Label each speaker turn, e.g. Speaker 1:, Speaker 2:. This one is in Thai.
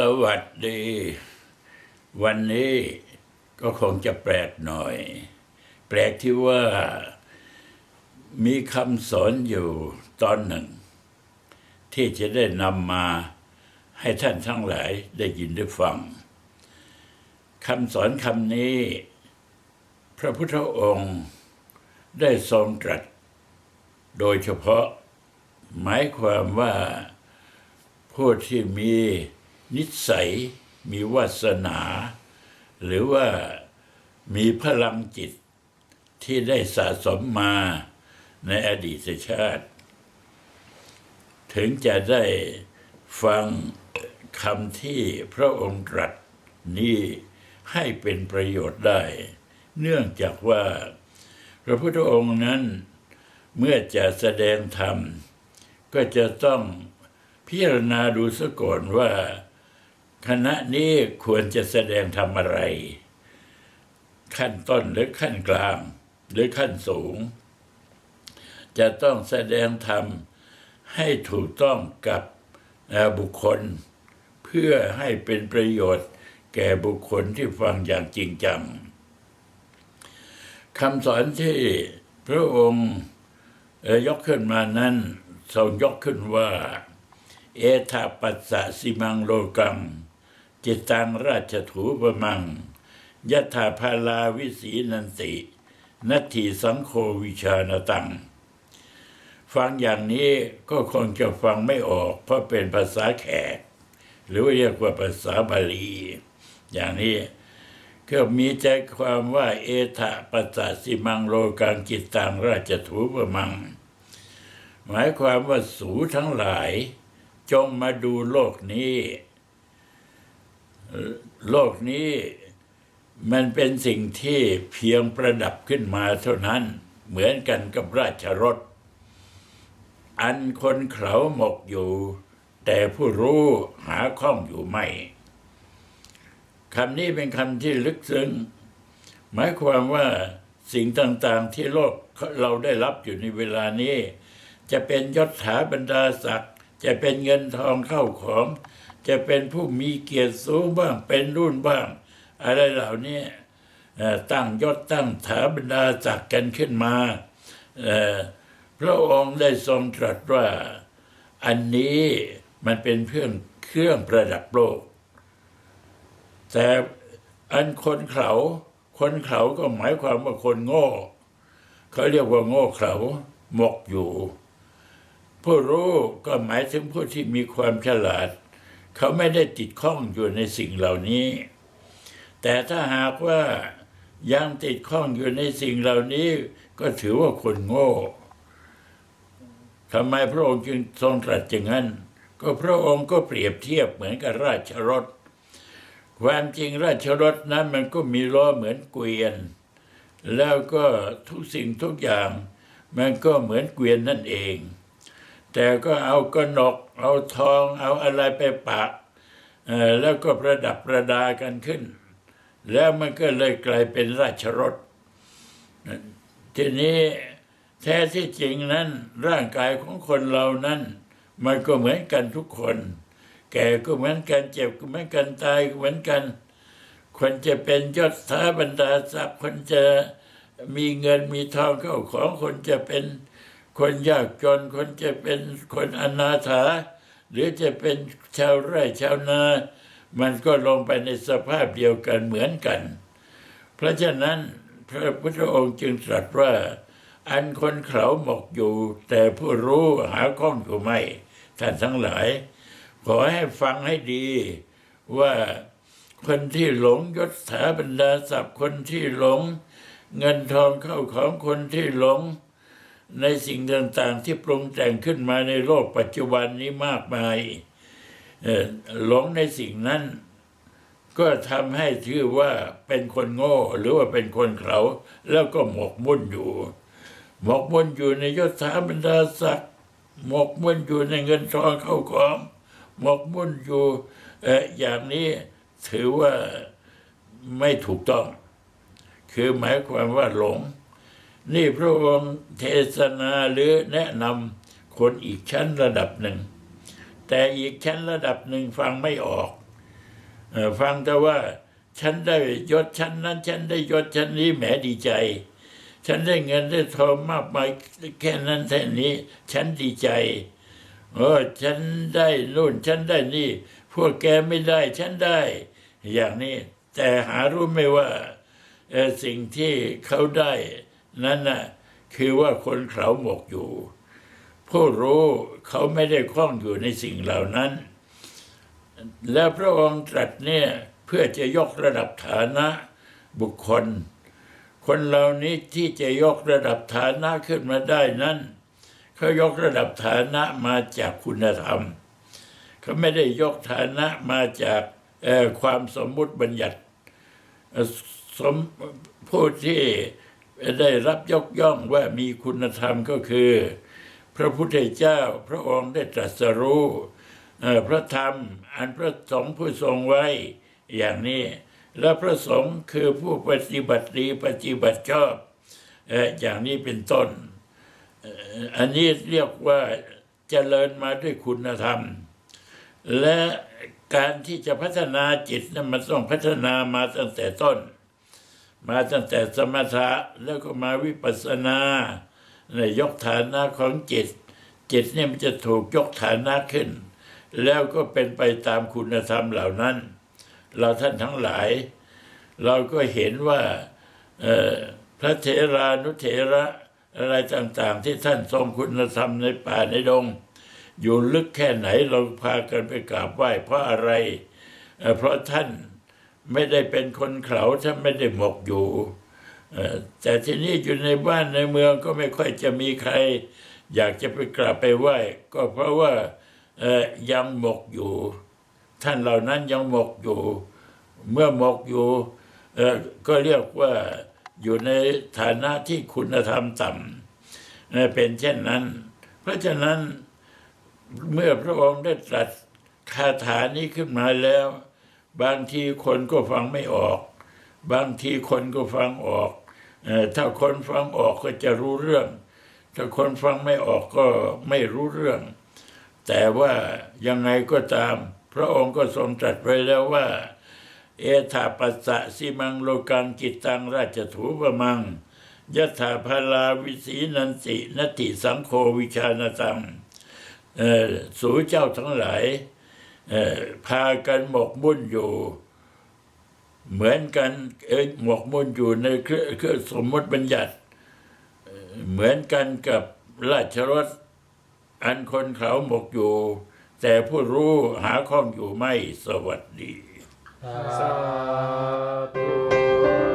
Speaker 1: สวัสดี วันนี้ก็คงจะแปลกหน่อย แปลกที่ว่ามีคำสอนอยู่ตอนหนึ่ง ที่จะได้นำมาให้ท่านทั้งหลายได้ยินได้ฟังคำสอนคำนี้ พระพุทธองค์ได้ทรงตรัส โดยเฉพาะหมายความว่าผู้ที่มี นิสัย มีวาสนา หรือว่ามีพลังจิตที่ได้สะสมมาในอดีตชาติ ถึงจะได้ฟังคำที่พระองค์ตรัสนี้ให้เป็นประโยชน์ได้ เนื่องจากว่า พระพุทธองค์นั้นเมื่อจะแสดงธรรม ก็จะต้องพิจารณาดูซะก่อนว่า คณะนี้ควรจะแสดงทำอะไร ขั้นต้นหรือขั้นกลาง หรือขั้นสูง จะต้องแสดงธรรมให้ถูกต้องกับบุคคล เพื่อให้เป็นประโยชน์แก่บุคคลที่ฟังอย่างจริงจังคำสอนที่พระองค์ยกขึ้นมานั้นทรงยกขึ้นว่า เอธาปัสสะสิมังโลกัง จิตตังราชถูปมังยะถาภาลาวิสีนันตินัตถีสังโฆวิชานตัง ฟังอย่างนี้ก็คงจะฟังไม่ออก เพราะเป็นภาษาแขก หรือเรียกว่าภาษาบาลี อย่างนี้ก็มีใจความว่าเอธะปัสสะสิมังโลกังจิตตังราชถูปมัง หมายความว่าสูทั้งหลาย จงมาดูโลกนี้ โลกนี้มันเป็นสิ่งที่เพียงประดับขึ้นมาเท่านั้น เหมือนกันกับราชรถ อันคนเขาหมกอยู่ แต่ผู้รู้หาข้องอยู่ไม่คำนี้เป็นคำที่ลึกซึ้ง หมายความว่าสิ่งต่างๆที่โลกเราได้รับอยู่ในเวลานี้ จะเป็นยศถาบรรดาศักดิ์ จะเป็นเงินทองเข้าของ จะเป็นผู้มีเกียรติสูงบ้าง เป็นรุ่นบ้าง อะไรเหล่านี้ตั้งยศตั้งถาบรรดาศักดิ์กันขึ้นมา พระองค์ได้ทรงตรัสว่า อันนี้มันเป็นเพื่องเครื่องประดับโลก แต่อันคนเขาคนเขาก็หมายความว่าคนโง่ เขาเรียกว่าโง่เขาหมกอยู่ ผู้รู้ก็หมายถึงผู้ที่มีความฉลาด เขาไม่ได้ติดข้องอยู่ในสิ่งเหล่านี้ แต่ถ้าหากว่ายังติดข้องอยู่ในสิ่งเหล่านี้ ก็ถือว่าคนโง่ทำไมพระองค์จึงทรงตรัสอย่างนั้น ก็พระองค์ก็เปรียบเทียบเหมือนกับราชรถ ความจริงราชรถนั้นมันก็มีล้อเหมือนเกวียน แล้วก็ทุกสิ่งทุกอย่างมันก็เหมือนเกวียนนั่นเอง แต่ก็เอากระหนก เอาทองเอาอะไรไปปะแล้วก็ประดับประดากันขึ้น แล้วมันก็เลยกลายเป็นราชรถทีนี้แท้ที่จริงนั้น ร่างกายของคนเรานั้น มันก็เหมือนกันทุกคน แก่ก็เหมือนกันเจ็บก็เหมือนกันตายก็เหมือนกัน คนจะเป็นยศถาบรรดาทรัพย์คนจะมีเงินมีทองเข้าของคนจะเป็น คนยากจนคนจะเป็นคนอนาถา หรือจะเป็นชาวไร่ชาวนา มันก็ลงไปในสภาพเดียวกันเหมือนกัน เพราะฉะนั้นพระพุทธองค์จึงตรัสว่า อันคนเขาหมกอยู่ แต่ผู้รู้หาข้องอยู่ไม่ท่านทั้งหลาย ขอให้ฟังให้ดีว่าคนที่หลงยศถาบรรดาศัพท์คนที่หลง เงินทองเข้าของคนที่หลง ในสิ่งต่างๆ ที่ปรุงแต่งขึ้นมาในโลกปัจจุบันนี้มากมายหลงในสิ่งนั้น ก็ทำให้ชื่อว่าเป็นคนโง่ หรือว่าเป็นคนเขาแล้วก็หมกมุ่นอยู่ หมกมุ่นอยู่ในยศถาบรรดาศักดิ์หมกมุ่นอยู่ในเงินทองเข้าของหมกมุ่นอยู่อย่างนี้ถือว่าไม่ถูกต้อง คือหมายความว่าหลง นี่พระองค์เทศนาหรือแนะนำคนอีกชั้นระดับหนึ่ง แต่อีกชั้นระดับหนึ่งฟังไม่ออก ฟังแต่ว่าฉันได้ยศชั้นนั้น ฉันได้ยศชั้นนี้แหมดีใจ ฉันได้เงินได้ทองมากมายแค่นั้นแค่นี้ ฉันดีใจเออฉันได้นู่นฉันได้นี่ พวกแกไม่ได้ ฉันได้ อย่างนี้ แต่หารู้ไหมว่าสิ่งที่เขาได้ นั้นน่ะคือว่าคนเขาหมกอยู่ ผู้รู้เขาไม่ได้คล้องอยู่ในสิ่งเหล่านั้น แล้วพระองค์ตรัสเนี่ยเพื่อจะยกระดับฐานะบุคคล คนเหล่านี้ที่จะยกระดับฐานะขึ้นมาได้นั้นเขายกระดับฐานะมาจากคุณธรรม เขาไม่ได้ยกฐานะมาจากความสมมุติบัญญัติสมผู้ที่ ได้รับยกย่องว่ามีคุณธรรมก็คือ พระพุทธเจ้าพระองค์ได้ตรัสรู้พระธรรมอันพระสงฆ์ผู้ทรงไว้อย่างนี้ และพระสงฆ์คือผู้ปฏิบัติดีปฏิบัติชอบอย่างนี้เป็นต้น อันนี้เรียกว่าเจริญมาด้วยคุณธรรม และการที่จะพัฒนาจิตนั้นมันต้องพัฒนามาตั้งแต่ต้น มาตั้งแต่สมถะแล้วก็มาวิปัสสนาในยกฐานะของจิต จิตเนี่ยมันจะถูกยกฐานะขึ้น แล้วก็เป็นไปตามคุณธรรมเหล่านั้น เราท่านทั้งหลาย เราก็เห็นว่าพระเถรานุเถระอะไรต่างๆ ที่ท่านทรงคุณธรรมในป่าในดง อยู่ลึกแค่ไหนเราพากันไปกราบไหว้เพราะอะไร เพราะท่าน ไม่ได้เป็นคนเขาท่านไม่ได้หมกอยู่แต่ที่นี้อยู่ในบ้านในเมืองก็ไม่ค่อยจะมีใคร อยากจะไปกราบไปไหว้ ก็เพราะว่ายังหมกอยู่ ท่านเหล่านั้นยังหมกอยู่ เมื่อหมกอยู่ก็เรียกว่าอยู่ในฐานะที่คุณธรรมต่ำเป็นเช่นนั้น เพราะฉะนั้นเมื่อพระองค์ได้ตรัสคาถานี้ขึ้นมาแล้ว บางทีคนก็ฟังไม่ออก บางทีคนก็ฟังออกเอ่อถ้าคนฟังออกก็จะรู้เรื่อง ถ้าคนฟังไม่ออกก็ไม่รู้เรื่อง แต่ว่ายังไงก็ตาม พระองค์ก็ทรงตรัสไว้แล้วว่า เอธาปัสสะสิมังโลกังกิตังราชถูปมังยถาพลาวิสีนันตินติสังโฆวิชานตังเอ่อสู่เจ้าทั้งหลาย พากันหมกมุ่นอยู่ เหมือนกันเอ้หมกมุ่นอยู่ในเครื่องสมมติบัญญัติเอ่อเหมือนกันกับราชรถอันคนเขาหมกอยู่ แต่ผู้รู้หาข้องอยู่ไม่สวัสดี
Speaker 2: สาธุ